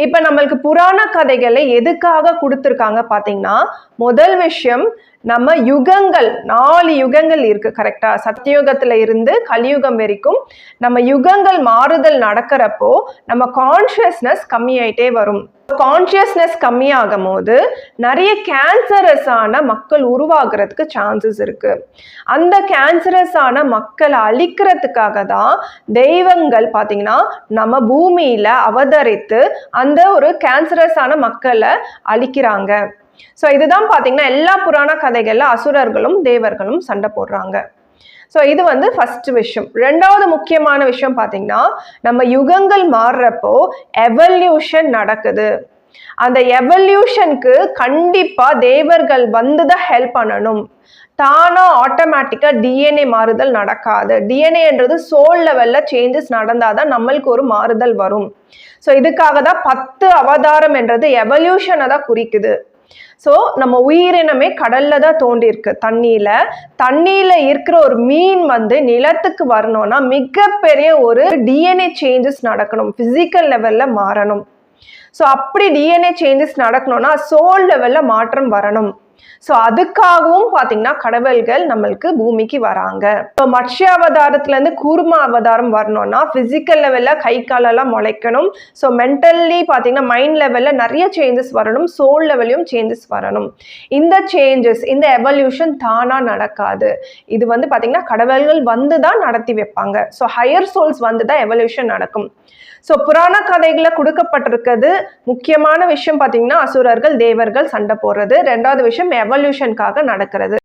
இப்போ நம்மளுக்கு புராண கதைகளை எதுக்காக கொடுத்துருக்காங்க பார்த்தீங்கன்னா முதல் விஷயம் நம்ம யுகங்கள் நாலு யுகங்கள் இருக்கு கரெக்டா சத்தியுகத்துல இருந்து கலியுகம் வரைக்கும் நம்ம யுகங்கள் மாறுதல் நடக்கிறப்போ நம்ம கான்ஷியஸ்னஸ் கம்மியாயிட்டே வரும். கான்ஷியஸ்னஸ் கம்மியாகும் போது நிறைய கேன்சரஸான மக்கள் உருவாகிறதுக்கு சான்சஸ் இருக்கு. அந்த கேன்சரஸான மக்களை அழிக்கிறதுக்காக தான் தெய்வங்கள் பார்த்தீங்கன்னா நம்ம பூமியில அவதரித்து அந்த ஒரு கேன்சரஸான மக்களை அழிக்கிறாங்க. ஸோ இதுதான் பார்த்தீங்கன்னா எல்லா புராண கதைகளில் அசுரர்களும் தேவர்களும் சண்டை போடுறாங்க. ஸோ இது வந்து ஃபர்ஸ்ட் விஷயம். ரெண்டாவது முக்கியமான விஷயம் பார்த்தீங்கன்னா நம்ம யுகங்கள் மாறுறப்போ எவல்யூஷன் நடக்குது. அந்த எவல்யூஷனுக்கு கண்டிப்பாக தேவர்கள் வந்து தான் ஹெல்ப் பண்ணணும் தானாக ஆட்டோமேட்டிக்காக டிஎன்ஏ மாறுதல் நடக்காது. டிஎன்ஏன்றது சோல் லெவலில் சேஞ்சஸ் நடந்தால் தான் நம்மளுக்கு ஒரு மாறுதல் வரும். ஸோ இதுக்காக தான் பத்து அவதாரம் என்றது எவல்யூஷனை தான் குறிக்குது. ஸோ நம்ம உயிரினமே கடல்ல தான் தோண்டியிருக்கு. தண்ணியில. தண்ணியில இருக்கிற ஒரு மீன் வந்து நிலத்துக்கு வரணும்னா மிகப்பெரிய ஒரு டிஎன்ஏ சேஞ்சஸ் நடக்கணும். பிசிக்கல் லெவல்ல மாறணும். ஸோ அப்படி டிஎன்ஏ சேஞ்சஸ் நடக்கணும்னா சோல் லெவல்ல மாற்றம் வரணும். ஸோ அதுக்காகவும் பார்த்தீங்கன்னா கடவுள்கள் நம்மளுக்கு பூமிக்கு வராங்க. இப்போ மட்சிய அவதாரத்துலேருந்து கூர்ம அவதாரம் வரணும்னா ஃபிசிக்கல் லெவலில் கை காலெல்லாம் முளைக்கணும். ஸோ மென்டல்லி பார்த்தீங்கன்னா மைண்ட் லெவலில் நிறைய சேஞ்சஸ் வரணும். சோல் லெவல்லையும் சேஞ்சஸ் வரணும். இந்த சேஞ்சஸ் இந்த எவல்யூஷன் தானாக நடக்காது. இது வந்து பார்த்தீங்கன்னா கடவுள்கள் வந்து தான் நடத்தி வைப்பாங்க. ஸோ ஹையர் சோல்ஸ் வந்து தான் எவல்யூஷன் நடக்கும். ஸோ புராண கதைகளில் கொடுக்கப்பட்டிருக்கிறது முக்கியமான விஷயம் பார்த்தீங்கன்னா அசுரர்கள் தேவர்கள் சண்டை போடுறது. ரெண்டாவது விஷயம் எவல்யூஷனுக்காக நடக்கிறது.